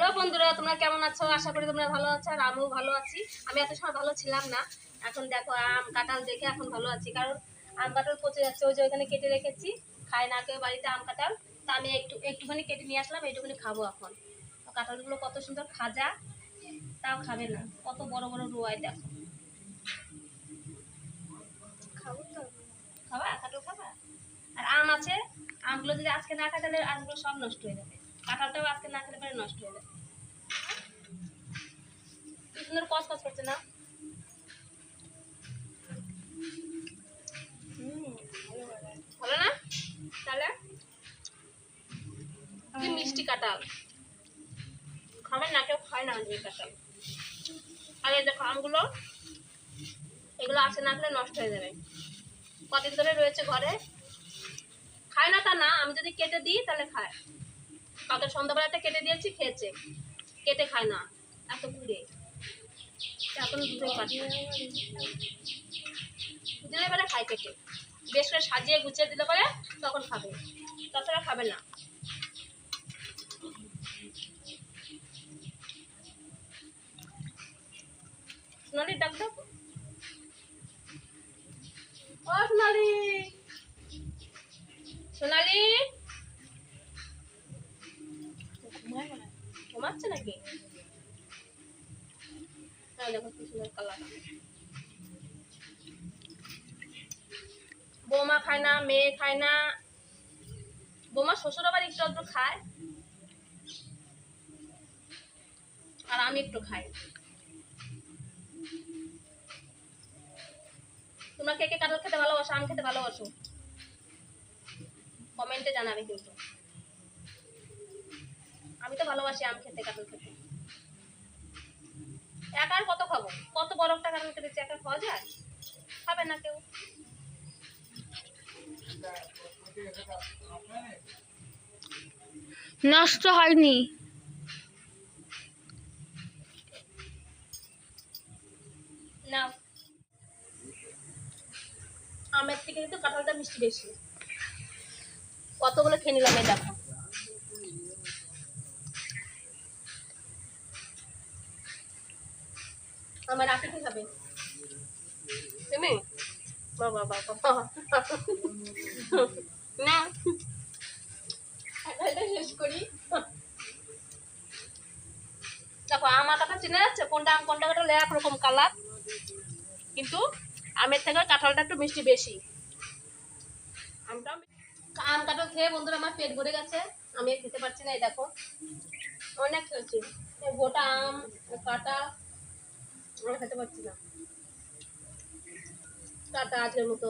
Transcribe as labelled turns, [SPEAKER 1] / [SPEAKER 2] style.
[SPEAKER 1] Hello বন্ধুরা, তোমরা কেমন আছো? আশা করি তোমরা ভালো আছো আর আমিও ভালো আছি। আমি এত সময় ভালো ছিলাম না। এখন দেখো, আম কাঁঠাল দেখে এখন ভালো আছি। কারণ আম কাঁঠাল পচে যাচ্ছে, ওই যে ওইখানে কেটে রেখেছি। খায় না কেউ বাড়িতে আম কাঁঠাল। তা আমি একটু, একটুখানি কেটে নিয়ে আসলাম এইটুখানি খাব এখন। কাঁঠালগুলো কত সুন্দর খাজা, তাও খাবে না। কত বড় বড় রোয়াই দেখো। খাব তো। খাবা? কাঁঠাল খাবা? আর আম আছে। আমগুলো যদি আজকে না খাই তাহলে আমগুলো সব নষ্ট হয়ে যাবে। কাঁঠালটাও আজকে না খেলে পরে নষ্ট হয়ে কি সুন্দর কস কস করছে না? মিষ্টি কাঁঠাল। না, কেউ খায় না কাঁঠাল। আর এই দেখো আমগুলো, এগুলো আছে না নষ্ট হয়ে যাবে। কদিন ধরে রয়েছে ঘরে। খায় না তা না, আমি যদি কেটে দিই তাহলে খায়। কালকে সন্ধ্যাবেলাটা কেটে দিয়েছি, খেয়েছে। কেটে খায় না। এত ঘুরে দুটোই দিলে পরে খায় কেটে। বেশ করে সাজিয়ে গুছিয়ে দিলে পরে তখন খাবে। তাছাড়া খাবে না। সোনালি, ডাক ডাক ও সোনালি! ঘুমাচ্ছে নাকি? বৌমা খায় না, মেয়ে খায় না। বৌমা শ্বশুর আবার একটু একটু খায়। আর আমি একটু খাই। তোমরা কে কে কাঁঠাল খেতে ভালোবাসো? আম খেতে ভালোবাসো? কমেন্টে জানাবে কিন্তু। আমি তো ভালোবাসি আম খেতে কাঁঠাল খেতে। একা আর কত খাব? কত বড় একটা কাঁঠাল খেতেছি একা খাওয়া যায়? খাবে না কেউ।
[SPEAKER 2] নষ্ট হয়নি।
[SPEAKER 1] নাও আমের থেকে কিন্তু কাঁঠালটা মিষ্টি বেশি। কতগুলো খেয়ে নিলাম এই দেখো। আমার রাতে কি খাবে তুমি? বাবা বাবা না। এটা শেষ করি। দেখো আমার কথা চিনে যাচ্ছে? কোনটা আম কোনটা কাঁঠাল একরকম কালার কিন্তু আমের থেকে কাঁঠালটা একটু মিষ্টি বেশি। আমটা আম কাঁঠাল খেয়ে বন্ধুরা আমার পেট ভরে গেছে। আমি খেতে পারছি না এই দেখো। অনেক খেয়েছি। গোটা আম কাটা আমি খেতে পারছি না টাটা আজকের মতো